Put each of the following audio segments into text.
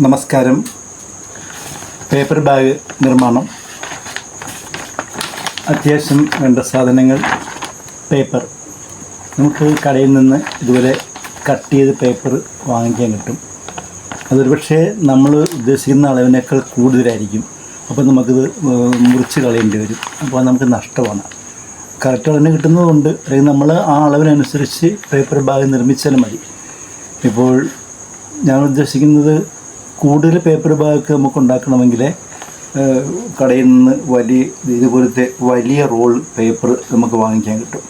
നമസ്കാരം. Paper bag നിർമ്മാണം. അത്യാവശ്യം വേണ്ട സാധനങ്ങൾ പേപ്പർ. നമുക്ക് കടയിൽ നിന്ന് ഇതുവരെ കട്ട് ചെയ്ത് പേപ്പർ വാങ്ങിക്കാൻ കിട്ടും. അതൊരു പക്ഷേ നമ്മൾ ഉദ്ദേശിക്കുന്ന അളവിനേക്കാൾ കൂടുതലായിരിക്കും. അപ്പോൾ നമുക്കിത് മുറിച്ച് കളയേണ്ടി വരും. അപ്പോൾ നമുക്ക് നഷ്ടമാണ്. കറക്റ്റ് അളവിന് കിട്ടുന്നതുകൊണ്ട് അല്ലെങ്കിൽ നമ്മൾ ആ അളവിനനുസരിച്ച് പേപ്പർ ബാഗ് നിർമ്മിച്ചാലും മതി. ഇപ്പോൾ ഞാൻ ഉദ്ദേശിക്കുന്നത് കൂടുതൽ പേപ്പർ ബാഗ് നമുക്ക് ഉണ്ടാക്കണമെങ്കിൽ കടയിൽ നിന്ന് വലിയ ഇതുപോലത്തെ വലിയ റോൾ പേപ്പർ നമുക്ക് വാങ്ങിക്കാൻ കിട്ടും.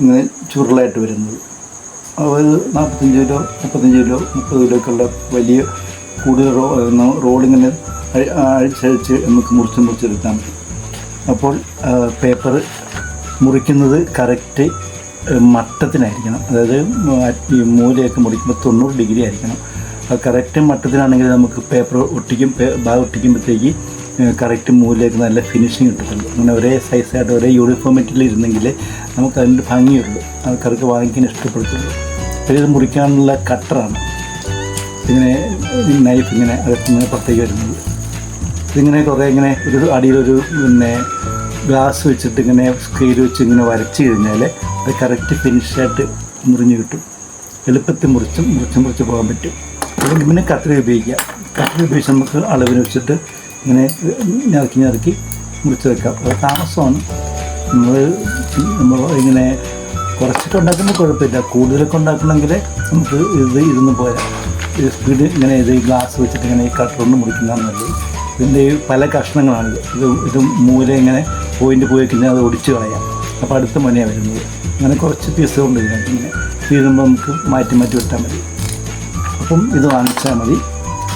ഇങ്ങനെ ചുരുളായിട്ട് വരുന്നത്. അത് നാൽപ്പത്തഞ്ച് കിലോ മുപ്പത്തഞ്ച് കിലോ മുപ്പത് കിലോ ഒക്കെ ഉള്ള വലിയ കൂടുതൽ റോ റോളിങ്ങനെ അഴിച്ചഴിച്ച് നമുക്ക് മുറിച്ച് മുറിച്ചെടുക്കാൻ പറ്റും. അപ്പോൾ പേപ്പർ മുറിക്കുന്നത് കറക്റ്റ് മട്ടത്തിനായിരിക്കണം. അതായത് മൂലയൊക്കെ മുറിക്കുമ്പോൾ തൊണ്ണൂറ് ഡിഗ്രി ആയിരിക്കണം. അത് കറക്റ്റ് മട്ടത്തിലാണെങ്കിൽ നമുക്ക് പേപ്പർ ഒട്ടിക്കും ബാഗ് ഒട്ടിക്കുമ്പോഴത്തേക്ക് കറക്റ്റ് മൂലയൊക്കെ നല്ല ഫിനിഷിങ് കിട്ടത്തുള്ളൂ അങ്ങനെ ഒരേ സൈസായിട്ട് ഒരേ യൂണിഫോമിറ്റിൽ ഇരുന്നെങ്കിൽ നമുക്ക് അതിന്റെ ഭംഗിയുള്ളൂ. ആൾക്കാർക്ക് വാങ്ങിക്കാൻ ഇഷ്ടപ്പെടുത്തുള്ളൂ. പിന്നെ ഇത് മുറിക്കാനുള്ള കട്ടറാണ് ഇങ്ങനെ നൈഫ് ഇങ്ങനെ അകത്ത് നിന്ന് പുറത്തേക്ക് വരുന്നത്. ഇതിങ്ങനെ കുറേ ഇങ്ങനെ ഒരു അടിയിലൊരു പിന്നെ ഗ്ലാസ് വെച്ചിട്ട് ഇങ്ങനെ സ്കെയിൽ വെച്ച് ഇങ്ങനെ വരച്ച് കഴിഞ്ഞാൽ അത് കറക്റ്റ് ഫിനിഷായിട്ട് മുറിഞ്ഞ് കിട്ടും. എളുപ്പത്തിൽ മുറിച്ചും മുറിച്ചും മുറിച്ച് പോകാൻ പറ്റും. അല്ലെങ്കിൽ പിന്നെ കത്രി ഉപയോഗിക്കാം കത്രി ഉപയോഗിച്ച് നമുക്ക് അളവിന് വെച്ചിട്ട് ഇങ്ങനെ ഞറുക്കി ഞറുക്കി മുറിച്ച് വെക്കാം അത് താമസമാണ്. നമ്മൾ നമ്മൾ ഇങ്ങനെ കുറച്ചൊക്കെ ഉണ്ടാക്കുമ്പോൾ കുഴപ്പമില്ല. കൂടുതലൊക്കെ ഉണ്ടാക്കണമെങ്കിൽ നമുക്ക് ഇത് ഇരുന്ന് പോരാ. സ്പീഡ് ഇങ്ങനെ ഇത് ഗ്ലാസ് വെച്ചിട്ട് ഇങ്ങനെ ഈ കൊണ്ട് മുറിക്കുന്നതാണ് നല്ലത്. ഇതിന്റെ പല കഷ്ണങ്ങളാണിത് ഇത്. ഇത് മൂല ഇങ്ങനെ പോയിന്റ് പോയി കഴിഞ്ഞാൽ അത് ഒടിച്ച് കളയാം. അപ്പോൾ അടുത്ത മണിയാണ് വരുന്നത്. അങ്ങനെ കുറച്ച് പീസുകൊണ്ട് ഇങ്ങനെ തീരുമ്പോൾ നമുക്ക് മാറ്റി മാറ്റി വിട്ടാൽ മതി അപ്പം ഇത് വാങ്ങിച്ചാൽ മതി.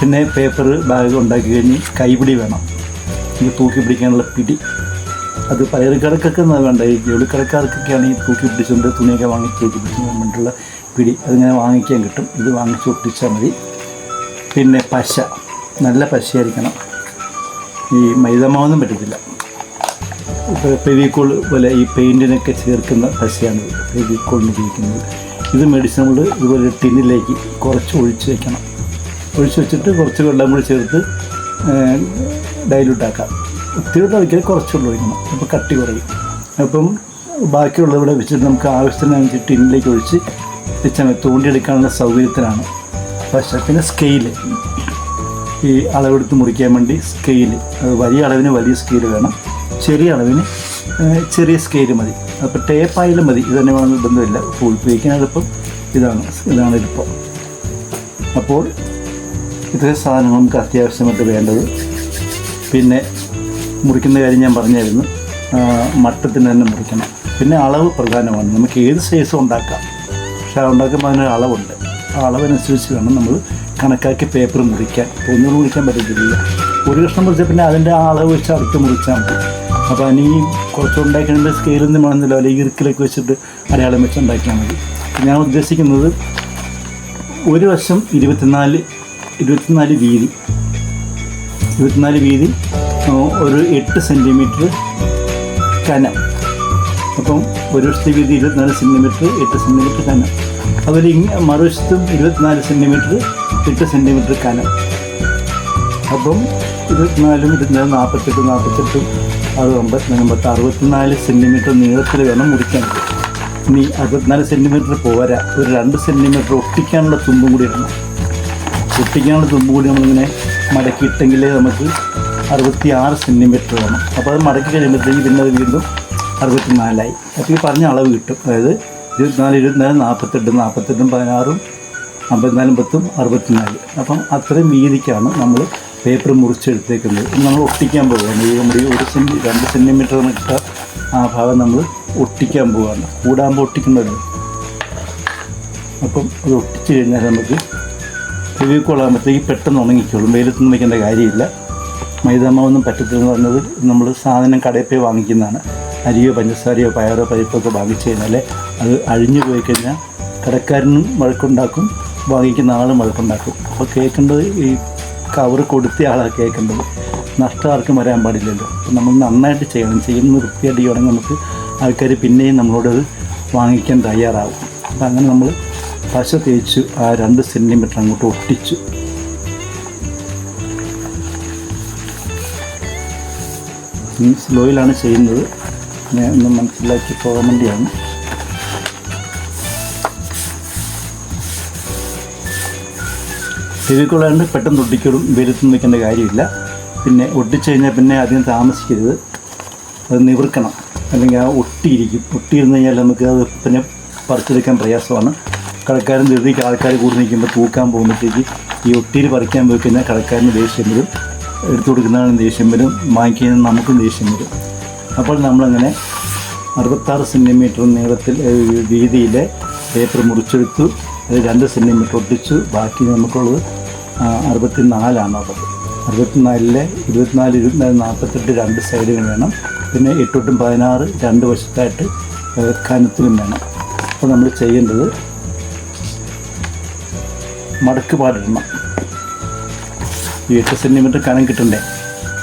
പിന്നെ പേപ്പർ ബാഗ് ഉണ്ടാക്കി കഴിഞ്ഞ് കൈപിടി വേണം. ഈ തൂക്കി പിടിക്കാനുള്ള പിടി. അത് പയറുകടക്കൊക്കെ വേണ്ട. ഈ ജോലിക്കടക്കാർക്കൊക്കെയാണ് ഈ തൂക്കി പിടിച്ചുകൊണ്ട് തുണിയൊക്കെ വാങ്ങി തൂക്കി പിടിച്ചു വേണ്ടിയിട്ടുള്ള പിടി. അതിങ്ങനെ വാങ്ങിക്കാൻ കിട്ടും. ഇത് വാങ്ങിച്ച് ഒട്ടിച്ചാൽ മതി. പിന്നെ പശ. നല്ല പശയായിരിക്കണം. ഈ മൈദമാവൊന്നും പറ്റത്തില്ല. ഫെവിക്കോൾ പോലെ ഈ പെയിന്റിനൊക്കെ ചേർക്കുന്ന പശയാണ് ഫെവിക്കോളിന് ഉപയോഗിക്കുന്നത്. ഇത് മെഡിസിൻ നമ്മൾ ഇതുപോലെ ടിന്നിലേക്ക് കുറച്ച് ഒഴിച്ച് വെക്കണം. ഒഴിച്ച് വെച്ചിട്ട് കുറച്ച് വെള്ളം കൂടി ചേർത്ത് ഡൈലൂട്ടാക്കാം ഒത്തിരി തളിക്കൽ കുറച്ച് വെള്ളം ഒഴിക്കണം അപ്പോൾ കട്ടി കുറയും. അപ്പം ബാക്കിയുള്ള ഇവിടെ വെച്ചിട്ട് നമുക്ക് ആവശ്യത്തിനനുസരിച്ച് ടിന്നിലേക്ക് ഒഴിച്ച് വെച്ചാൽ. തോണ്ടിയെടുക്കാനുള്ള സൗകര്യത്തിനാണ് പക്ഷേ പിന്നെ സ്കെയിൽ ഈ അളവെടുത്ത് മുറിക്കാൻ വേണ്ടി സ്കെയിൽ അത് വലിയ അളവിന് വലിയ സ്കെയിൽ വേണം. ചെറിയ അളവിന് ചെറിയ സ്കെയിൽ മതി. അപ്പോൾ ടേപ്പായാലും മതി ഇത് തന്നെ വേണമെന്ന് ബന്ധമില്ല ഫുൾ ഉപയോഗിക്കാൻ എളുപ്പം ഇതാണ് ഇതാണ് എളുപ്പം അപ്പോൾ ഇത്രയും സാധനങ്ങൾ നമുക്ക് അത്യാവശ്യമായിട്ട് വേണ്ടത്. പിന്നെ മുറിക്കുന്ന കാര്യം ഞാൻ പറഞ്ഞായിരുന്നു. മട്ടത്തിന് തന്നെ മുറിക്കണം. പിന്നെ അളവ് പ്രധാനമാണ്. നമുക്ക് ഏത് സൈസും ഉണ്ടാക്കാം. പക്ഷേ ഉണ്ടാക്കുമ്പോൾ അതിനൊരു അളവുണ്ട്. ആ അളവനുസരിച്ച് വേണം നമ്മൾ കണക്കാക്കി പേപ്പർ മുറിക്കാൻ. ഒന്നും മുറിക്കാൻ പറ്റത്തില്ല. ഒരു കഷ്ണം മുറിച്ചാൽ പിന്നെ അതിന്റെ ആ അളവ് വെച്ച് അടുത്ത് മുറിച്ചാൽ മതി. അപ്പോൾ അതിന് ഈ കുറച്ച് ഉണ്ടാക്കണമെങ്കിൽ സ്കെയിലിൽ നിന്ന് വേണമെന്നില്ല. അല്ലെങ്കിൽ ഇറുക്കിലൊക്കെ വെച്ചിട്ട് അടയാളം വെച്ച് ഉണ്ടാക്കിയാൽ മതി. ഞാൻ ഉദ്ദേശിക്കുന്നത് ഒരു വശം ഇരുപത്തിനാല് ഇരുപത്തിനാല് വീതി. ഇരുപത്തിനാല് വീതി ഒരു എട്ട് സെന്റിമീറ്റർ കനം. അപ്പം ഒരു വശത്തെ വീതി ഇരുപത്തിനാല് സെന്റിമീറ്റർ എട്ട് സെന്റിമീറ്റർ കനം. അതൊരു മറുവശത്തും ഇരുപത്തിനാല് സെന്റിമീറ്റർ എട്ട് സെന്റിമീറ്റർ കനം. അപ്പം ഇരുപത്തിനാലും ഇരുപത്തിനാല് നാൽപ്പത്തെട്ട് നാൽപ്പത്തെട്ടും അറുപത് അമ്പത്തിനാല് അമ്പത്തി അറുപത്തിനാല് സെന്റിമീറ്റർ നീളത്തിൽ വേണം മുറിക്കാൻ. ഇനി അറുപത്തിനാല് സെന്റിമീറ്റർ പോരാ. ഒരു രണ്ട് സെന്റിമീറ്റർ ഒട്ടിക്കാനുള്ള തുമ്പും കൂടി ഇടണം. ഒട്ടിക്കാനുള്ള തുമ്പ് കൂടി നമ്മളിങ്ങനെ മടക്കിയിട്ടെങ്കിലേ നമുക്ക് അറുപത്തി ആറ് സെന്റിമീറ്റർ വേണം. അപ്പോൾ അത് മടക്കി കഴിയുമ്പോഴത്തേക്ക് പിന്നെ അത് വീണ്ടും അറുപത്തിനാലായി. അപ്പോൾ ഈ പറഞ്ഞ അളവ് കിട്ടും. അതായത് ഇരുപത്തിനാല് ഇരുപത്തിനാല് നാൽപ്പത്തെട്ട് നാൽപ്പത്തെട്ടും പതിനാറും അമ്പത്തിനാലും പത്തും അറുപത്തിനാല്. അപ്പം അത്രയും വീതിക്കാണ് നമ്മൾ പേപ്പർ മുറിച്ചെടുത്തേക്കുന്നത്. നമ്മൾ ഒട്ടിക്കാൻ പോവുകയാണ്. ഈ ഈ ഒരു സെന്റി രണ്ട് സെന്റിമീറ്റർ ഇട്ട ആ ഭാഗം നമ്മൾ ഒട്ടിക്കാൻ പോവുകയാണ്. കൂടാകുമ്പോൾ ഒട്ടിക്കുന്നുണ്ട് അപ്പം അത് ഒട്ടിച്ച് കഴിഞ്ഞാൽ നമുക്ക് ഫെവിക്കോളാകുമ്പോഴത്തേക്ക് പെട്ടെന്ന് ഉണങ്ങിക്കോളും. നിന്ന് വയ്ക്കേണ്ട കാര്യമില്ല. മൈദാമാവൊന്നും പറ്റത്തില്ല എന്ന് പറഞ്ഞത് നമ്മൾ സാധനം കടയിൽ പോയി വാങ്ങിക്കുന്നതാണ്. അരിയോ പഞ്ചസാരയോ പയറോ പരിപ്പൊക്കെ വാങ്ങിച്ചു കഴിഞ്ഞാൽ അത് അഴിഞ്ഞു പോയി കഴിഞ്ഞാൽ കടക്കാരനും വഴക്കുണ്ടാക്കും വാങ്ങിക്കുന്ന ആളും വഴക്കുണ്ടാക്കും. അപ്പോൾ കേൾക്കേണ്ടത് ഈ കവർ കൊടുത്ത ആളാണ് കേൾക്കേണ്ടത്. നഷ്ടം ആർക്കും വരാൻ പാടില്ലല്ലോ. നമ്മൾ നന്നായിട്ട് ചെയ്യണം. ചെയ്യുന്ന വൃത്തിയടിയോടെ നമുക്ക് ആൾക്കാർ പിന്നെയും നമ്മളോട് വാങ്ങിക്കാൻ തയ്യാറാവും. അപ്പം അങ്ങനെ നമ്മൾ പശ തേച്ച് ആ രണ്ട് സെന്റിമീറ്റർ അങ്ങോട്ട് ഒട്ടിച്ചു. സ്ലോയിലാണ് ചെയ്യുന്നത്. ഒന്ന് മനസ്സിലാക്കി പോകാൻ വേണ്ടിയാണ്. ഫെവിക്കോളാണ്ട് പെട്ടെന്ന് ഒട്ടിക്കോളും വെയിലത്ത് നിൽക്കേണ്ട കാര്യമില്ല. പിന്നെ ഒട്ടിച്ചു കഴിഞ്ഞാൽ പിന്നെ അധികം താമസിക്കരുത്. അത് നിവർക്കണം. അല്ലെങ്കിൽ ആ ഒട്ടിയിരിക്കും. ഒട്ടിയിരുന്നു കഴിഞ്ഞാൽ നമുക്ക് അത് പിന്നെ പറിച്ചെടുക്കാൻ പ്രയാസമാണ്. കടക്കാരൻ ധൃതിക്ക് ആൾക്കാർ കൂടി നിൽക്കുമ്പോൾ തൂക്കാൻ പോകുമ്പോഴത്തേക്ക് ഈ ഒട്ടിയിൽ പറിക്കാൻ പോയി കഴിഞ്ഞാൽ കടക്കാരന് ദേഷ്യം വരും. എടുത്തു കൊടുക്കുന്നതാണ് ദേഷ്യം വരും. വാങ്ങിക്കുന്നതിന് നമുക്കും ദേഷ്യം വരും. അപ്പോൾ നമ്മളങ്ങനെ അറുപത്താറ് സെന്റിമീറ്റർ നീളത്തിൽ വീതിയിലെ പേപ്പർ മുറിച്ചെടുത്തു. രണ്ട് സെന്റിമീറ്റർ ഒട്ടിച്ചു. ബാക്കി നമുക്കുള്ളത് അറുപത്തി നാലാണ് ഉള്ളത് അറുപത്തിനാലിലെ ഇരുപത്തിനാല് ഇരുപത്തിനാല് നാൽപ്പത്തെട്ട് രണ്ട് സൈഡുകൾ വേണം. പിന്നെ എട്ടൊട്ടും പതിനാറ് രണ്ട് വശത്തായിട്ട് കനത്തിലും വേണം. അപ്പോൾ നമ്മൾ ചെയ്യേണ്ടത് മടക്ക് പാടിടണം. ഈ എട്ട് സെന്റിമീറ്റർ കനം കിട്ടണ്ടേ?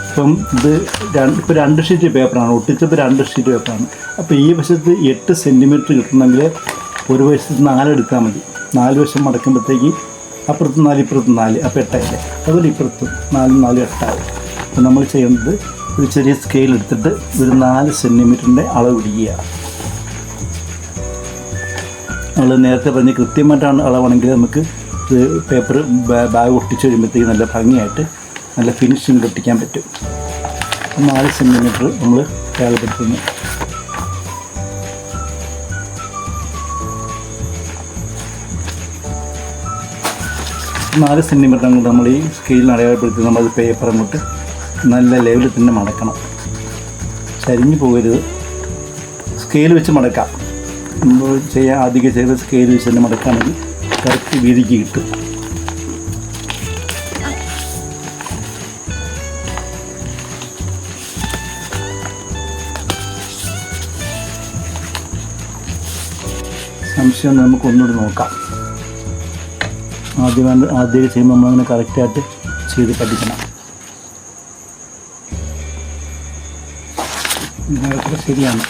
ഇപ്പം ഇത് രണ്ട് ഇപ്പോൾ രണ്ട് ഷീറ്റ് പേപ്പറാണ്. ഒട്ടിച്ചപ്പോൾ രണ്ട് ഷീറ്റ് പേപ്പറാണ്. അപ്പോൾ ഈ വശത്ത് എട്ട് സെന്റിമീറ്റർ കിട്ടണമെങ്കിൽ ഒരു വശത്ത് നാലെടുത്താൽ മതി. നാല് വശം മടക്കുമ്പോഴത്തേക്ക് അപ്പുറത്ത് നാല് ഇപ്പുറത്ത് നാല് അപ്പോൾ എട്ടായില്ലേ അതുപോലെ ഇപ്പുറത്ത് നാല് നാല് എട്ടാവും അപ്പോൾ നമ്മൾ ചെയ്യേണ്ടത് ഒരു ചെറിയ സ്കെയിൽ എടുത്തിട്ട് ഒരു നാല് സെന്റിമീറ്ററിന്റെ അളവ് ഇടിക്കുക നമ്മൾ നേരത്തെ പറഞ്ഞ് കൃത്യമായിട്ടാണ് അളവാണെങ്കിൽ നമുക്ക് പേപ്പർ ബാഗ് ഒട്ടിച്ച് കഴിയുമ്പോഴത്തേക്ക് നല്ല ഭംഗിയായിട്ട് നല്ല ഫിനിഷിങ് ഒട്ടിക്കാൻ പറ്റും. നാല് സെന്റിമീറ്റർ നമ്മൾ രേഖപ്പെടുത്തുന്നു നാല് സെന്റിമീറ്റർ അങ്ങോട്ട് നമ്മൾ ഈ സ്കെയിലിന് അടയാളപ്പെടുത്തി നമ്മൾ പേപ്പർ അങ്ങോട്ട് നല്ല ലെവലിൽ തന്നെ മടക്കണം. ചരിഞ്ഞു പോകരുത്. സ്കെയിൽ വെച്ച് മടക്കാം. നമ്മൾ ചെയ്യാൻ ആദ്യം ചെയ്ത സ്കെയിൽ വെച്ച് തന്നെ മടക്കുകയാണെങ്കിൽ കറക്റ്റ് വീതിക്ക് കിട്ടും. സംശയം നമുക്കൊന്നുകൂടി നോക്കാം. ആദ്യം ആദ്യമൊക്കെ ചെയ്യുമ്പോൾ നമ്മളങ്ങനെ കറക്റ്റായിട്ട് ചെയ്ത് പഠിക്കണം. ശരിയാണ്.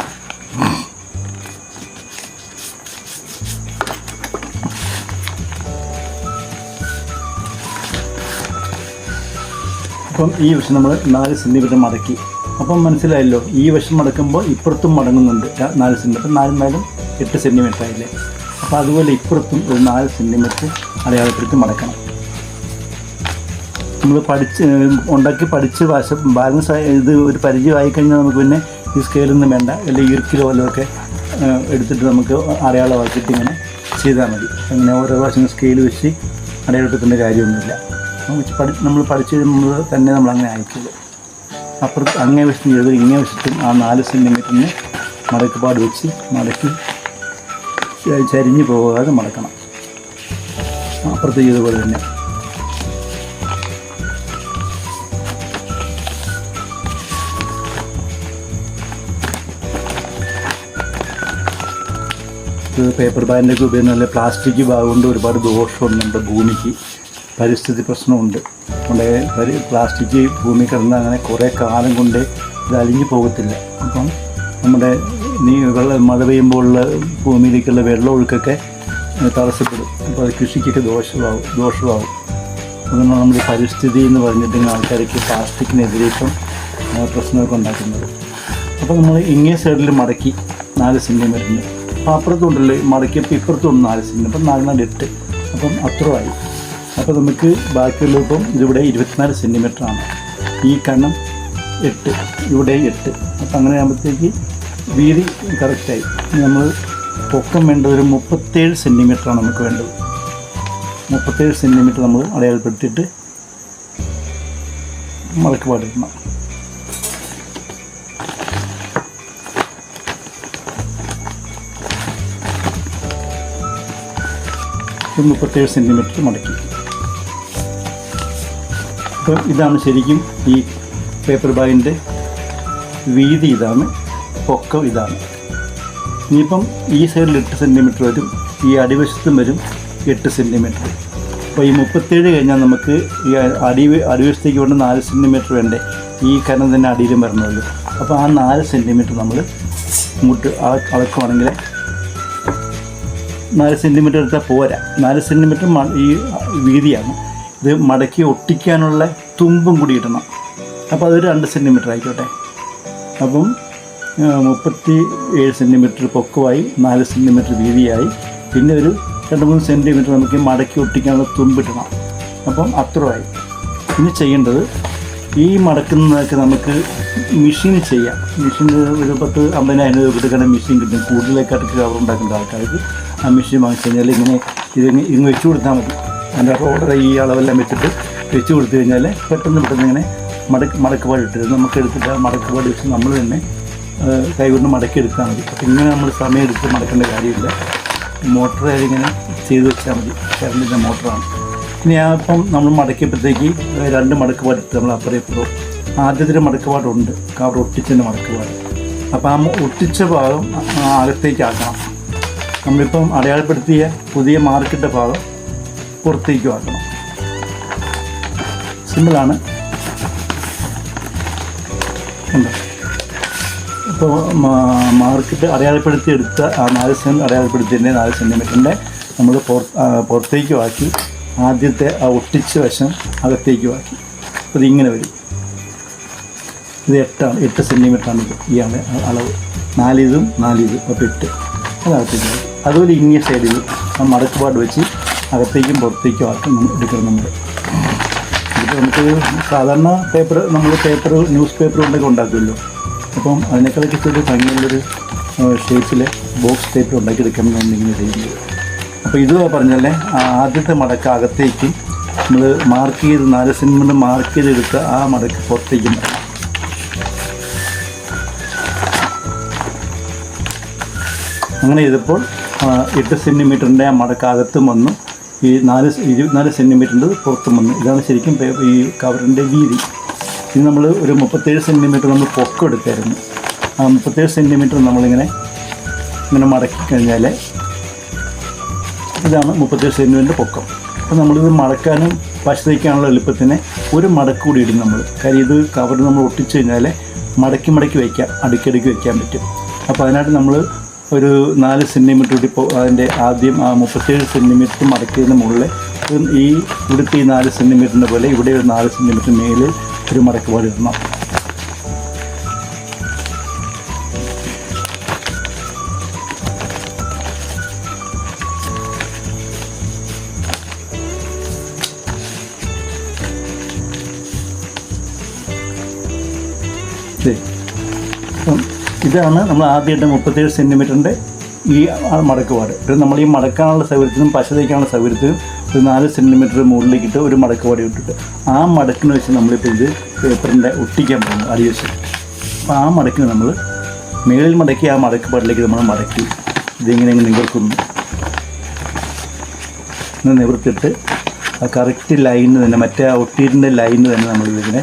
അപ്പം ഈ വശം നമ്മൾ നാല് സെന്റിമീറ്റർ മടക്കി. അപ്പം മനസ്സിലായല്ലോ ഈ വശം മടക്കുമ്പോൾ ഇപ്പുറത്തും മടങ്ങുന്നുണ്ട്. നാല് സെന്റിമീറ്റർ നാലും നാലും എട്ട് സെന്റിമീറ്റർ ആയില്ലേ അപ്പോൾ അതുപോലെ ഇപ്പുറത്തും ഒരു നാല് സെന്റിമീറ്റർ അടയാളപ്പെടുത്തി മടക്കണം. നമ്മൾ പഠിച്ച് ഉണ്ടാക്കി പഠിച്ച് വാശ ബാലൻസ് ഇത് ഒരു പരിചയമായി കഴിഞ്ഞാൽ നമുക്ക് പിന്നെ ഈ സ്കെയിലൊന്നും വേണ്ട. അല്ലെങ്കിൽ ഈർക്കിലോ വല്ലതും ഒക്കെ ഏഹ്, എടുത്തിട്ട് നമുക്ക് അടയാളമാക്കിയിട്ട് ഇങ്ങനെ ചെയ്താൽ മതി. അങ്ങനെ ഓരോ പ്രാവശ്യം സ്കെയിൽ വെച്ച് അടയാളപ്പെടുത്തേണ്ട കാര്യമൊന്നുമില്ല. പഠി നമ്മൾ പഠിച്ച് കഴിയുമ്പോൾ തന്നെ നമ്മൾ അങ്ങനെ അയക്കില്ല അപ്പുറത്ത് അങ്ങേ വശത്തും ചെയ്ത് ഇങ്ങേ വശത്തും ആ നാല് സെന്റിമീറ്ററിന് മടക്കുപാട് വെച്ച് മടക്കി ചരിഞ്ഞ് പോകാതെ മടക്കണം. അപ്പുറത്ത് ചെയ്തപോലെ തന്നെ. പേപ്പർ ബാഗിന്റെയൊക്കെ ഉപയോഗം നല്ല പ്ലാസ്റ്റിക് ബാഗ് കൊണ്ട് ഒരുപാട് ദോഷമുണ്ട് നമ്മുടെ ഭൂമിക്ക്. പരിസ്ഥിതി പ്രശ്നമുണ്ട്. നമ്മുടെ പ്ലാസ്റ്റിക് ഭൂമി കിടന്ന് അങ്ങനെ കുറേ കാലം കൊണ്ട് ഇത് അലിഞ്ഞു പോകത്തില്ല. അപ്പം നമ്മുടെ നീ വെള്ളം മഴ പെയ്യുമ്പോഴുള്ള ഭൂമിയിലേക്കുള്ള വെള്ളമൊഴുക്കൊക്കെ തടസ്സപ്പെടും. അപ്പോൾ അത് കൃഷിക്കൊക്കെ ദോഷമാവും ദോഷമാവും. അതുകൊണ്ടാണ് നമ്മൾ പരിസ്ഥിതി എന്ന് പറഞ്ഞിട്ട് ആൾക്കാർക്ക് പ്ലാസ്റ്റിക്കിനെതിരെ ഇപ്പം പ്രശ്നമൊക്കെ ഉണ്ടാക്കുന്നത്. അപ്പോൾ നമ്മൾ ഇങ്ങേ സൈഡിൽ മടക്കി നാല് സെന്റിമീറ്ററിന് അപ്പോൾ അപ്പുറത്തോട്ടുള്ള മടക്കിയപ്പോൾ ഇപ്പുറത്തുണ്ട് നാല് സെന്റിമീറ്റർ അപ്പം നാല് നാല് എട്ട് അപ്പം ആയി അപ്പോൾ നമുക്ക് ബാക്കിയുള്ള ഇപ്പം ഇതിവിടെ ഇരുപത്തിനാല് സെന്റിമീറ്റർ ആണ് ഈ കണ്ണം എട്ട് ഇവിടെ എട്ട്. അപ്പം അങ്ങനെ ആകുമ്പോഴത്തേക്ക് വീതി കറക്റ്റായി നമ്മൾ പൊക്കം വേണ്ടത് ഒരു മുപ്പത്തേഴ് സെന്റിമീറ്ററാണ് നമുക്ക് വേണ്ടത്. മുപ്പത്തേഴ് സെന്റിമീറ്റർ നമ്മൾ അടയാളപ്പെടുത്തിയിട്ട് മറക്കി പാടിടണം മുപ്പത്തേഴ് സെന്റിമീറ്റർ മടക്കി. അപ്പം ഇതാണ് ശരിക്കും ഈ പേപ്പർ ബാഗിന്റെ വീതി ഇതാണ് പൊക്കം ഇതാണ്. ഇനിയിപ്പം ഈ സൈഡിൽ എട്ട് സെന്റിമീറ്റർ വരും ഈ അടിവശത്തും വരും എട്ട് സെന്റിമീറ്റർ അപ്പോൾ ഈ മുപ്പത്തേഴ് കഴിഞ്ഞാൽ നമുക്ക് ഈ അടി അടിവശത്തേക്ക് കൊണ്ട് നാല് സെന്റിമീറ്റർ വേണ്ടേ? ഈ കനം തന്നെ അടിയിലും വരണമല്ലോ അപ്പോൾ ആ നാല് സെന്റിമീറ്റർ നമ്മൾ ഇങ്ങോട്ട് അള- അളക്കുവാണെങ്കിൽ നാല് സെന്റിമീറ്റർ എടുത്താൽ പോരാ. നാല് സെന്റിമീറ്റർ ഈ വീതിയാണ്. ഇത് മടക്കി ഒട്ടിക്കാനുള്ള തുമ്പും കൂടി ഇടണം. അപ്പോൾ അതൊരു രണ്ട് സെന്റിമീറ്റർ ആയിക്കോട്ടെ. അപ്പം മുപ്പത്തി ഏഴ് സെന്റിമീറ്റർ പൊക്കമായി നാല് സെന്റിമീറ്റർ വീതിയായി. പിന്നെ ഒരു രണ്ട് മൂന്ന് സെന്റിമീറ്റർ നമുക്ക് മടക്കി ഒട്ടിക്കാനുള്ള തുമ്പിട്ടണം അപ്പം അത്രയായി. ഇനി ചെയ്യേണ്ടത് ഈ മടക്കുന്നതൊക്കെ നമുക്ക് മെഷീൻ ചെയ്യാം. മെഷീൻ ഒരു പത്ത് അമ്പതിനായിരം രൂപ കൊടുക്കുന്ന മെഷീൻ കിട്ടും. കൂടുതലേക്കാട്ടൊക്കെ കവർ ഉണ്ടാക്കേണ്ട ആൾക്കാർക്ക് ആ മെഷീൻ വാങ്ങിച്ചു കഴിഞ്ഞാൽ ഇങ്ങനെ ഇത് ഇങ്ങ് വെച്ച് കൊടുത്താൽ മതി. അതിന്റെ റോഡർ ഈ അളവെല്ലാം വെച്ചിട്ട് വെച്ച് കൊടുത്തു കഴിഞ്ഞാൽ പെട്ടെന്ന് പെട്ടെന്ന് ഇങ്ങനെ മടക്ക് മടക്കുപാട് ഇട്ടിരുന്നു നമുക്ക് എടുത്തിട്ട് ആ മടക്കുപാട് വെച്ച് നമ്മൾ തന്നെ കൈകൊണ്ട് മടക്കി എടുത്താൽ മതി. അപ്പം ഇങ്ങനെ നമ്മൾ സമയം എടുത്ത് മടക്കേണ്ട കാര്യമില്ല. മോട്ടർ ഇങ്ങനെ ചെയ്ത് വെച്ചാൽ മതി. കറണ്ടിന്റെ മോട്ടറാണ്. ഇനി ആ ഇപ്പം നമ്മൾ മടക്കിയപ്പോഴത്തേക്ക് രണ്ട് മടക്ക് ഇട്ട് നമ്മൾ അപ്പുറം ഇപ്പുറം. ആദ്യത്തെ മടക്കുപാടുണ്ട് കവർ ഒട്ടിച്ചതിന്റെ മടക്കുപാട് അപ്പോൾ ആ ഒട്ടിച്ച ഭാഗം അകത്തേക്കാക്കണം നമ്മളിപ്പം അടയാളപ്പെടുത്തിയ പുതിയ മാർക്കിന്റെ ഭാഗം പുറത്തേക്ക് ആക്കണം. സിമ്പിളാണ് ഉണ്ടോ? ഇപ്പോൾ മാർക്കറ്റ് അടയാളപ്പെടുത്തി എടുത്ത ആ നാല് സെൻ അടയാളപ്പെടുത്തിയതിന്റെ നാല് സെന്റിമീറ്ററിന്റെ നമ്മൾ പുറത്തേക്ക് ആക്കി ആദ്യത്തെ ആ ഒട്ടിച്ച വശം അകത്തേക്ക് ആക്കി അപ്പോൾ ഇതിങ്ങനെ വരും. ഇത് എട്ടാണ് എട്ട് സെന്റിമീറ്ററാണ് ഇത്. ഈ ആണ് അളവ്. നാലിതും നാലിതും അപ്പോൾ എട്ട് അത് അകത്തേക്ക് ആക്കി അതുപോലെ ഇങ്ങനെ സൈഡിൽ ആ മടക്കുപാട് വെച്ച് അകത്തേക്കും പുറത്തേക്കും ആക്കി നമ്മൾ എടുക്കണം നമ്മൾ ഇതിപ്പോൾ നമുക്ക് സാധാരണ പേപ്പർ നമ്മൾ പേപ്പർ ന്യൂസ് പേപ്പർ കൊണ്ടൊക്കെ ഉണ്ടാക്കുമല്ലോ. അപ്പം അതിനേക്കാളൊക്കെ ചെറിയ ഭംഗിയുള്ളൊരു ഷേപ്പിൽ ബോക്സ് ടൈപ്പ് ഉണ്ടാക്കിയെടുക്കണം ഇങ്ങനെ ചെയ്യുന്നത്. അപ്പോൾ ഇത് പറഞ്ഞാൽ ആദ്യത്തെ മടക്ക് അകത്തേക്കും നമ്മൾ മാർക്ക് ചെയ്ത് നാല് സെന്റിമീറ്റർ മാർക്ക് ചെയ്തെടുത്ത് ആ മടക്ക് പുറത്തേക്കും. അങ്ങനെ ചെയ്തപ്പോൾ എട്ട് സെന്റിമീറ്ററിന്റെ ആ മടക്ക് അകത്തും വന്നു. ഈ നാല് ഇരുപത്തിനാല് സെന്റിമീറ്ററിന്റെ പുറത്തും വന്നു. ഇതാണ് ശരിക്കും ഈ കവറിന്റെ വീതി. ഇത് നമ്മൾ ഒരു മുപ്പത്തേഴ് സെന്റിമീറ്റർ നമ്മൾ പൊക്കം എടുത്തായിരുന്നു ആ മുപ്പത്തേഴ് സെന്റിമീറ്റർ നമ്മളിങ്ങനെ ഇങ്ങനെ മടക്കി കഴിഞ്ഞാൽ ഇതാണ് മുപ്പത്തേഴ് സെന്റിമീറ്റർ പൊക്കം. അപ്പോൾ നമ്മളിത് മടക്കാനും പശ തയ്ക്കാനുള്ള എളുപ്പത്തിന് ഒരു മടക്ക് കൂടി ഇടും നമ്മൾ. കാര്യം ഇത് കവർ നമ്മൾ ഒട്ടിച്ച് കഴിഞ്ഞാൽ മടക്കി മടക്കി വയ്ക്കാം അടുക്കിടയ്ക്ക് വയ്ക്കാൻ പറ്റും. അപ്പോൾ അതിനായിട്ട് നമ്മൾ ഒരു നാല് സെന്റിമീറ്റർ കൂടി ഇപ്പോൾ അതിന്റെ ആദ്യം ആ മുപ്പത്തേഴ് സെന്റിമീറ്റർ മടക്കിയതിന് മുകളിൽ ഈ ഇവിടുത്തെ ഈ നാല് സെന്റിമീറ്ററിന്റെ പോലെ ഇവിടെ ഒരു നാല് സെന്റിമീറ്റർ മേലിൽ ഒരു മടക്ക് പോലെ ഇടണം ഇതാണ് നമ്മൾ ആദ്യമായിട്ട് മുപ്പത്തേഴ് സെന്റിമീറ്ററിന്റെ ഈ മടക്കുപാട് ഇത് നമ്മൾ ഈ മടക്കാനുള്ള സൗകര്യത്തിനും പശ തേക്കാനുള്ള സൗകര്യത്തിനും ഒരു നാല് സെന്റിമീറ്റർ മുകളിലേക്കിട്ട് ഒരു വടി ഇട്ടിട്ട് ആ മടക്കിന് വെച്ച് നമ്മളിപ്പോൾ ഇത് പേപ്പറിന്റെ ഒട്ടിക്കാൻ പോകുന്നു അടിവശം അപ്പോൾ ആ മടക്കിന് നമ്മൾ മേളിൽ മടക്കി ആ മടക്കുപാടിലേക്ക് നമ്മൾ മടക്കി. ഇതിങ്ങനെ ഇങ്ങനെ നിവർക്കുന്നു. ഇങ്ങനെ നിവർത്തിട്ട് ആ കറക്റ്റ് ലൈനിന് തന്നെ മറ്റേ ആ ഒട്ടിയിട്ടിന്റെ ലൈനിന് തന്നെ നമ്മൾ ഇതിനെ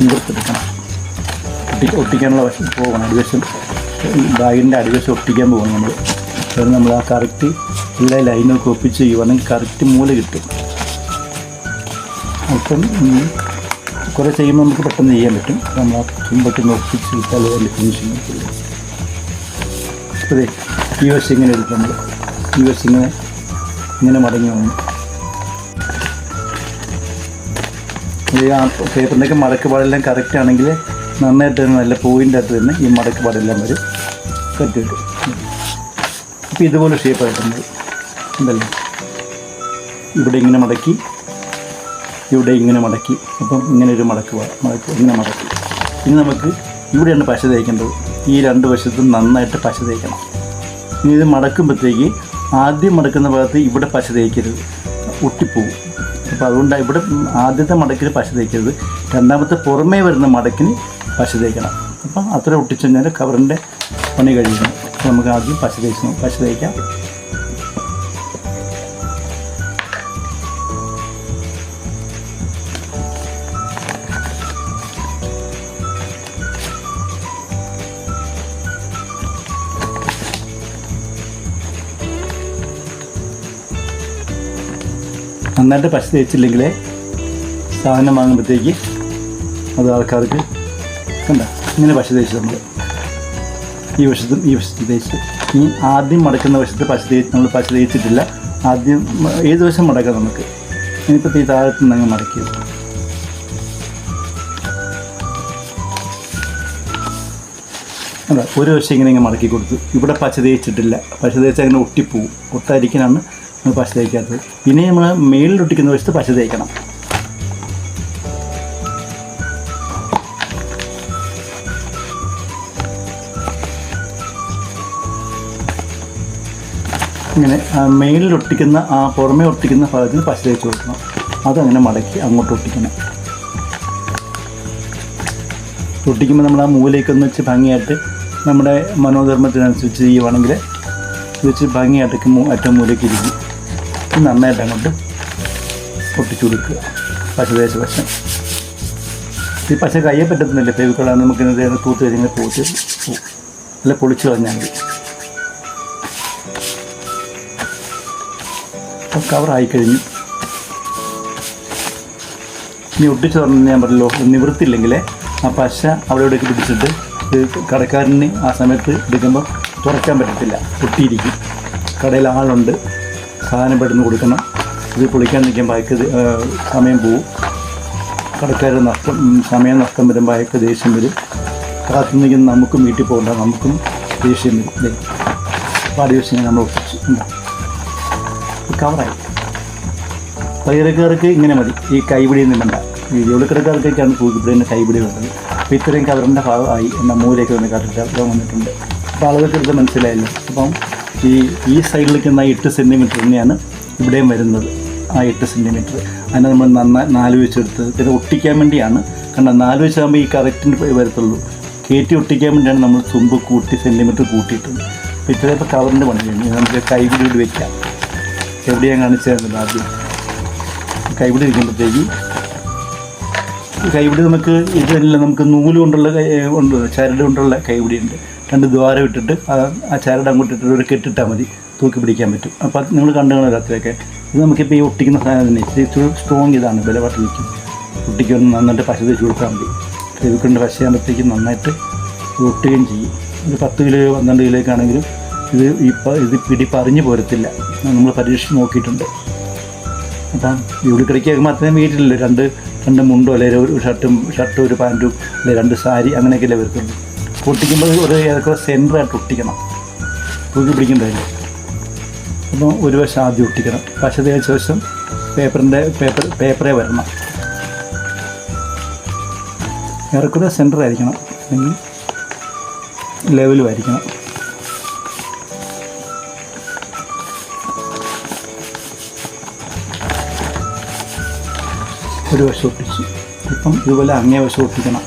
നിവർത്തിയെടുക്കണം. ഒട്ടി ഒട്ടിക്കാനുള്ള വശം പോകണം. അടിവശം ബാഗിന്റെ അടിവശം ഒട്ടിക്കാൻ പോകണം നമ്മൾ നമ്മൾ ആ കറക്റ്റ് എല്ലാ ലൈനൊക്കെ ഒപ്പിച്ച് ചെയ്യുവാണെങ്കിൽ കറക്റ്റ് മൂല കിട്ടും. അപ്പം കുറേ ചെയ്യുമ്പോൾ നമുക്ക് പെട്ടെന്ന് ചെയ്യാൻ പറ്റും. നമ്മൾ ആ ചുമ്പൊക്കെ ഒപ്പിച്ച് വലിയ ഫിനിഷിങ് അതെ ഈ വശം ഇങ്ങനെ എടുക്കും നമ്മൾ ഈ വശം ഇങ്ങനെ ഇങ്ങനെ മടങ്ങി വന്നു. അതെ ആ പേപ്പറിന്റെയൊക്കെ മടക്കുപാടെല്ലാം കറക്റ്റ് ആണെങ്കിൽ നന്നായിട്ട് തന്നെ നല്ല പോയിന്റ് അകത്ത് തന്നെ ഈ മടക്കുപാടെല്ലാം വരും. കറ്റിട്ട് കിട്ടും. അപ്പോൾ ഇതുപോലെ ഷേപ്പായിട്ടുണ്ട് ഉണ്ടല്ലോ? ഇവിടെ ഇങ്ങനെ മടക്കി ഇവിടെ ഇങ്ങനെ മടക്കി. അപ്പം ഇങ്ങനെ ഒരു മടക്കുക മടക്കുക ഇങ്ങനെ മടക്കി. ഇനി നമുക്ക് ഇവിടെയാണ് പശ തേക്കേണ്ടത്. ഈ രണ്ട് വശത്തും നന്നായിട്ട് പശ തേക്കണം. ഇനി ഇത് മടക്കുമ്പോഴത്തേക്ക് ആദ്യം മടക്കുന്ന ഭാഗത്ത് ഇവിടെ പശ തേക്കരുത്. ഒട്ടിപ്പോവും. അപ്പോൾ അതുകൊണ്ട് ഇവിടെ ആദ്യത്തെ മടക്കിൽ പശ തേക്കരുത്. രണ്ടാമത്തെ പുറമേ വരുന്ന മടക്കിന് പശ തേക്കണം. അപ്പം അത്ര ഒട്ടിച്ചു കഴിഞ്ഞാൽ കവറിന്റെ പണി കഴിയുന്നു നമുക്ക് ആദ്യം പശ തേച്ച് പശ തേക്കാം. നന്നായിട്ട് പശ തേച്ചില്ലെങ്കിൽ സാധനം വാങ്ങുമ്പോഴത്തേക്ക് അത് ആൾക്കാർക്ക് കണ്ട? ഇങ്ങനെ പശ തേച്ച് നമ്മൾ ഈ വശത്തും ഈ വശത്തും തേച്ച് ഇനി ആദ്യം മടക്കുന്ന വശത്ത് പശ തേച്ച് നമ്മൾ പശ തേച്ചിട്ടില്ല ആദ്യം ഏത് വശം മടക്കാം നമുക്ക്? ഇനിയിപ്പോൾ ഈ താഴത്ത് നിന്ന് അങ്ങ് മടക്കിയത് അല്ല ഒരു വശം ഇങ്ങനെ ഇങ്ങനെ മടക്കി കൊടുത്തു. ഇവിടെ പച്ച തേച്ചിട്ടില്ല പച്ച തേച്ച് അങ്ങനെ ഒട്ടിപ്പോവും. ഒട്ടായിരിക്കാനാണ് പശ തേക്കാത്തത്. ഇനി നമ്മൾ മേളിൽ ഒട്ടിക്കുന്ന വശത്ത് പശ തേക്കണം. ഇങ്ങനെ മേളിലൊട്ടിക്കുന്ന ആ പുറമേ ഒട്ടിക്കുന്ന ഭാഗത്തിൽ പശ തേച്ച് കൊടുക്കണം. അതങ്ങനെ മടക്കി അങ്ങോട്ട് ഒട്ടിക്കണം. ഒട്ടിക്കുമ്പോൾ നമ്മൾ ആ മൂലയ്ക്കൊന്ന് വെച്ച് ഭംഗിയായിട്ട് നമ്മുടെ മനോധർമ്മത്തിനനുസരിച്ച് ചെയ്യുവാണെങ്കിൽ വെച്ച് ഭംഗിയായിട്ട് അറ്റം മൂലയ്ക്ക് ഇരിക്കും. നന്നായിട്ട് അങ്ങോട്ട് പൊട്ടിച്ചു കൊടുക്കുക. പശുദേശ വശം ഈ പശ കയ്യെ പറ്റത്തുന്നില്ല. ഫേവിക്കളാണ് നമുക്ക് ഇത് തൂത്ത് കഴിഞ്ഞാൽ നല്ല അല്ല പൊളിച്ചു കളഞ്ഞാൽ മതി. അപ്പോൾ കവറായി കഴിഞ്ഞു. ഇനി ഒട്ടിച്ചു തുറന്നു ഞാൻ പറഞ്ഞല്ലോ നിവൃത്തില്ലെങ്കിൽ ആ പശ അവിടെ ഇവിടെയൊക്കെ പിടിച്ചിട്ട് കടക്കാരന് ആ സമയത്ത് എടുക്കുമ്പോൾ തുറക്കാൻ പറ്റത്തില്ല. ഒട്ടിയിരിക്കും കടയിൽ ആളുണ്ട്. സാധനം പെട്ടെന്ന് കൊടുക്കണം. ഇത് പൊളിക്കാൻ നിൽക്കാൻ അയക്ക് സമയം പോവും. കടക്കാർ നഷ്ടം സമയം നഷ്ടം വരും അയക്ക് ദേഷ്യം വരും. കാത്തു നിൽക്കുന്ന നമുക്കും വീട്ടിൽ പോകണ്ട നമുക്കും ദേഷ്യം വരും ദിവസം നമ്മൾ ഒപ്പിച്ചു കവറായി പൈറക്കാർക്ക് ഇങ്ങനെ മതി. ഈ കൈപിടിയൊന്നും വേണ്ട. ഈ ജോലിക്കിടക്കാർക്കൊക്കെയാണ് തൂക്കിപ്പിടിയുടെ കൈപിടി വേണ്ടത് അപ്പോൾ ഇത്രയും കവറിന്റെ ഭാഗമായി എന്ന മൂലയൊക്കെ വന്ന് കറക്റ്റ് വന്നിട്ടുണ്ട്. അപ്പോൾ അളവൊക്കെ എടുത്ത് മനസ്സിലായല്ലോ. അപ്പം ഈ ഈ സൈഡിലേക്ക് നിന്ന എട്ട് സെന്റിമീറ്റർ തന്നെയാണ് ഇവിടെയും വരുന്നത് ആ എട്ട് സെന്റിമീറ്റർ അതിനെ നമ്മൾ നന്നായി നാല് വെച്ചെടുത്ത് പിന്നെ ഒട്ടിക്കാൻ വേണ്ടിയാണ്. കാരണം നാല് വെച്ചാകുമ്പോൾ ഈ കറക്റ്റിന് വരത്തുള്ളൂ. കയറ്റി ഒട്ടിക്കാൻ വേണ്ടിയാണ് നമ്മൾ തുമ്പ് കൂട്ടി സെന്റിമീറ്റർ കൂട്ടിയിട്ടുണ്ട്. അപ്പോൾ ഇത്രയും ഇപ്പോൾ കവറിന്റെ പണി കഴിഞ്ഞു. നമുക്ക് കൈപിടി വെക്കാം. എവിടെയാണ് കാണിച്ചു തരുന്നത് ആദ്യം? കൈപിടി ഇരിക്കുമ്പോഴത്തേക്ക് കൈപിടി നമുക്ക് ഇതല്ല നമുക്ക് നൂൽ കൊണ്ടുള്ള ഉണ്ട് ചരട് കൊണ്ടുള്ള കൈപിടിയുണ്ട് രണ്ട് ദ്വാരം ഇട്ടിട്ട് ആ ചരട് അങ്ങോട്ട് ഇട്ടിട്ട് ഒരു കെട്ടിട്ടാൽ മതി തൂക്കി പിടിക്കാൻ പറ്റും. അപ്പോൾ നിങ്ങൾ കണ്ടു കാണും രാത്രിയൊക്കെ. ഇത് നമുക്കിപ്പോൾ ഈ ഒട്ടിക്കുന്ന സാധനം തന്നെ ഇച്ചിരി സ്ട്രോങ് ഇതാണ് വില നിൽക്കും. ഒട്ടിക്കൊന്ന് നന്നായിട്ട് പശ തേച്ച് കൊടുത്താൽ മതി. കൈവിക്കൊണ്ട് പശയാകുമ്പോഴത്തേക്കും നന്നായിട്ട് ഇത് ഒട്ടുകയും ചെയ്യും. ഒരു പത്ത് കിലോ പന്ത്രണ്ട് കിലോയൊക്കെ ആണെങ്കിലും ഇത് ഇപ്പം ഇത് പിടി പറഞ്ഞു പോരത്തില്ല. നമ്മൾ പരീക്ഷിച്ച് നോക്കിയിട്ടുണ്ട്. അപ്പം ഇവിടെ കിടക്കിയൊക്കെ മാത്രമേ വീട്ടിലില്ല. രണ്ട് രണ്ട് മുണ്ടോ അല്ലെങ്കിൽ ഒരു ഷർട്ടും ഷർട്ടും ഒരു പാന്റും അല്ലെങ്കിൽ രണ്ട് സാരി അങ്ങനെയൊക്കെയല്ലേ വരുത്തുള്ളൂ. ഒട്ടിക്കുമ്പോൾ ഒരു ഏതൊക്കെ സെന്ററായിട്ട് ഒട്ടിക്കണം. തൂക്കി പിടിക്കേണ്ടതിന് അപ്പോൾ ഒരു വശം ആദ്യം ഒട്ടിക്കണം. പശ തേച്ച വശം പേപ്പറിന്റെ പേപ്പർ പേപ്പറേ വരണം. ഏറെക്കുറെ സെന്ററായിരിക്കണം അല്ലെങ്കിൽ ലെവലും ആയിരിക്കണം. ഒരു വശം ഒട്ടിച്ചു ഇപ്പം ഇതുപോലെ അങ്ങേ വശം ഒട്ടിക്കണം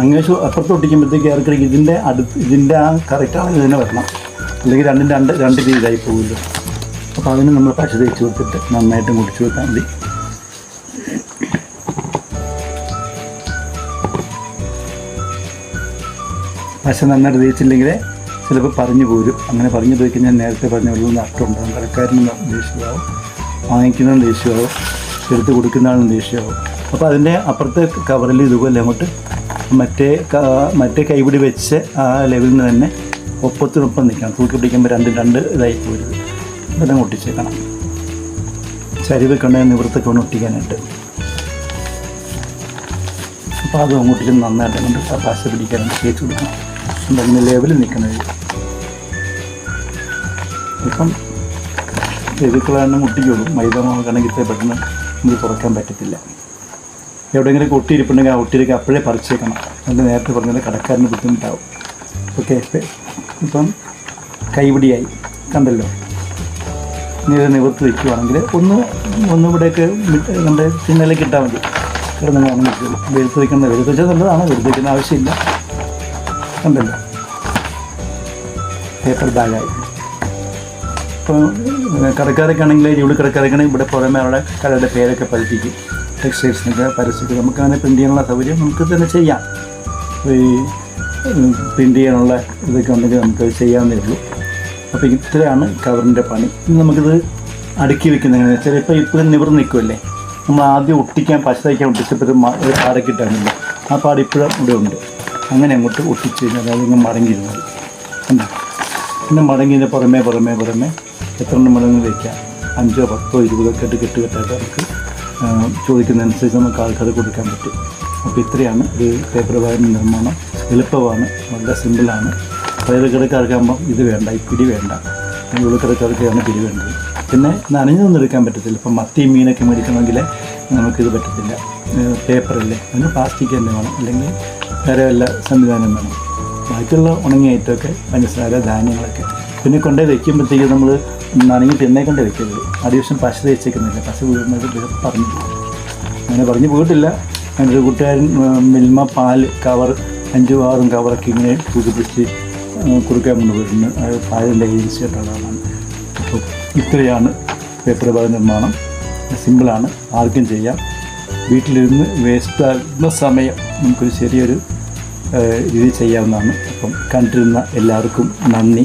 അങ്ങേ വശം അപ്പുറത്ത് ഒട്ടിക്കുമ്പോഴത്തേക്ക് ഏറെക്കുറെ ഇതിന്റെ അടുത്ത് ഇതിന്റെ ആ കറക്റ്റാണെങ്കിൽ ഇതിനെ വരണം അല്ലെങ്കിൽ രണ്ടും രണ്ട് രണ്ട് രീതിയിലായി പോകുമല്ലോ. അപ്പോൾ അതിന് നമ്മൾ പശ തേച്ച് കൊടുത്തിട്ട് നന്നായിട്ട് മുടിച്ചു കൊടുത്താൽ മതി. പശ നന്നായിട്ട് തേച്ചില്ലെങ്കിൽ ചിലപ്പോൾ പറഞ്ഞു പോരും. അങ്ങനെ പറഞ്ഞു പോയി കഴിഞ്ഞാൽ നേരത്തെ പറഞ്ഞ പോലെ നഷ്ടം ഉണ്ടാകും. കടക്കാരനും ദേഷ്യമാവും. വാങ്ങിക്കുന്നതും ദേഷ്യമാവും. എടുത്ത് കൊടുക്കുന്ന ആളും ദേഷ്യമാവും അപ്പോൾ അതിന്റെ അപ്പുറത്തെ കവറിൽ ഇതുപോലെ അങ്ങോട്ട് മറ്റേ മറ്റേ കൈപിടി വെച്ച് ആ ലെവലിൽ നിന്ന് തന്നെ ഒപ്പത്തിനൊപ്പം നിൽക്കണം. തൂക്കി പിടിക്കുമ്പോൾ രണ്ട് രണ്ട് ഇതായി പോരുത്. അതെല്ലാം ഒട്ടിച്ചേക്കണം. ചരിവ് കണ്ണ നിവൃത്തൊക്കെ ഒന്ന് ഒട്ടിക്കാനായിട്ട്. അപ്പോൾ അത് അങ്ങോട്ടേക്ക് നന്നായിട്ട് കൊണ്ട് പശ പിടിക്കാനായിട്ട് തേച്ച് കൊടുക്കണം. എന്തെങ്കിലും ലെവലിൽ നിൽക്കണത്. ഇപ്പം എഴുക്കളാണ് മുട്ടിക്കോളും മൈദ മാവ് ഇത്ര പെട്ടെന്ന് നമുക്ക് തുറക്കാൻ പറ്റത്തില്ല. എവിടെയെങ്കിലും ഒട്ടിയിരിപ്പുണ്ടെങ്കിൽ ആ കുട്ടിയിലേക്ക് അപ്പോഴേ പറിച്ചേക്കണം. അതിന്റെ നേരത്തെ പറഞ്ഞാൽ കടക്കാരന് ബുദ്ധിമുട്ടാവും. ഓക്കെ ഇപ്പം കൈപിടിയായി കണ്ടല്ലോ? ഇനി ഇത് നിവർത്തി വയ്ക്കുവാണെങ്കിൽ ഒന്ന് ഒന്ന് ഇവിടെയൊക്കെ വിട്ട് നമ്മുടെ തിന്നലേക്ക് ഇട്ടാൽ മതി. കിടന്ന് ഉണങ്ങിക്കോളും വെളുത്ത് വയ്ക്കുന്ന വെളുത്ത് വെച്ചാൽ നല്ലതാണ്. വെളുത്ത് വയ്ക്കുന്ന ആവശ്യമില്ല. കണ്ടല്ലോ? പേപ്പർ ബാഗായി. ഇപ്പോൾ കടക്കാരൊക്കെ ആണെങ്കിൽ ജോലി കടക്കാരൊക്കെ ആണെങ്കിൽ ഇവിടെ പുറമെ അവിടെ കടയുടെ പേരൊക്കെ പതിപ്പിക്കും. ടെക്സ്റ്റൈൽസിനൊക്കെ പരസ്യത്തിൽ നമുക്ക് അങ്ങനെ പ്രിന്റ് ചെയ്യാനുള്ള സൗകര്യം നമുക്ക് തന്നെ ചെയ്യാം. ഈ പ്രിന്റ് ചെയ്യാനുള്ള ഇതൊക്കെ ഉണ്ടെങ്കിൽ നമുക്കത് ചെയ്യാവുന്നേ ഉള്ളൂ. അപ്പോൾ ഇത്രയാണ് കവറിന്റെ പണി. ഇനി നമുക്കിത് അടുക്കി വെക്കുന്നത് എങ്ങനെയാണെന്ന് വെച്ചാൽ ഇപ്പോൾ ഇപ്പോഴും നിവർന്ന് നിൽക്കുമല്ലേ നമ്മൾ ആദ്യം ഒട്ടിക്കാൻ പശ തയ്ക്കാൻ ഒട്ടിച്ചപ്പോൾ ഒരു പാടൊക്കെ പാടക്കിട്ടാണില്ല ആ പാട് ഇപ്പോഴും ഇവിടെ ഉണ്ട്. അങ്ങനെ അങ്ങോട്ട് ഒട്ടിച്ച് കഴിഞ്ഞാൽ അതായത് ഇങ്ങനെ മടങ്ങിയിരുന്നത്. കണ്ടോ? പിന്നെ മടങ്ങിയതിന്റെ പുറമേ പുറമേ പുറമേ എത്ര എണ്ണം മടങ്ങി വയ്ക്കാം അഞ്ചോ പത്തോ ഇരുപതോ കെട്ട് കെട്ട് കെട്ടുകെട്ടായിട്ട് നമുക്ക് ചോദിക്കുന്നതനുസരിച്ച് നമുക്ക് ആൾക്കാർ കൊടുക്കാൻ പറ്റും. അപ്പോൾ ഇത്രയാണ്. ഒരു പേപ്പർ ബാഗിന്റെ നിർമ്മാണം എളുപ്പമാണ്. വളരെ സിമ്പിളാണ്. പയറുകിടക്കാർക്കാകുമ്പം ഇത് വേണ്ട ഈ പിടി വേണ്ട. ഉള്ളിക്കിടക്കാർക്കാണ് പിടി വേണ്ടത്. പിന്നെ നനഞ്ഞൊന്നും എടുക്കാൻ പറ്റത്തില്ല. ഇപ്പം മത്തി മീനൊക്കെ മേടിക്കണമെങ്കിൽ നമുക്കിത് പറ്റത്തില്ല. പേപ്പറല്ലേ? അതിന് പ്ലാസ്റ്റിക് തന്നെ വേണം. അല്ലെങ്കിൽ വേറെ വല്ല സംവിധാനം വേണം. ബാക്കിയുള്ള ഉണങ്ങിയ ഐറ്റമൊക്കെ പഞ്ചസാര ധാന്യങ്ങളൊക്കെ. പിന്നെ കൊണ്ടുപോയി വയ്ക്കുമ്പോഴത്തേക്ക് നമ്മൾ നനങ്ങി തിന്നേക്കൊണ്ട് വെക്കരുത് അടിവശം പശ തേച്ചേക്കുന്നില്ല. പശ വീഴുന്നത് പറഞ്ഞു. അങ്ങനെ പറഞ്ഞു പോയിട്ടില്ല. എന്റെ ഒരു കൂട്ടുകാരൻ മിൽമ പാൽ കവർ അഞ്ചും ആറും കവറൊക്കെ ഇങ്ങനെ തൂക്കി പിടിച്ച് കൊണ്ട് വരുന്നു അത് പാലിന്റെ ഏജൻസി ആയിട്ടുള്ളതാണ് അപ്പോൾ ഇത്രയാണ് പേപ്പർ ബാഗ് നിർമ്മാണം. സിമ്പിളാണ്. ആർക്കും ചെയ്യാം. വീട്ടിലിരുന്ന് വേസ്റ്റ് ആകുന്ന സമയം നമുക്കൊരു ചെറിയൊരു രീതി ചെയ്യാവുന്നതാണ്. അപ്പം കണ്ടിരുന്ന എല്ലാവർക്കും നന്ദി.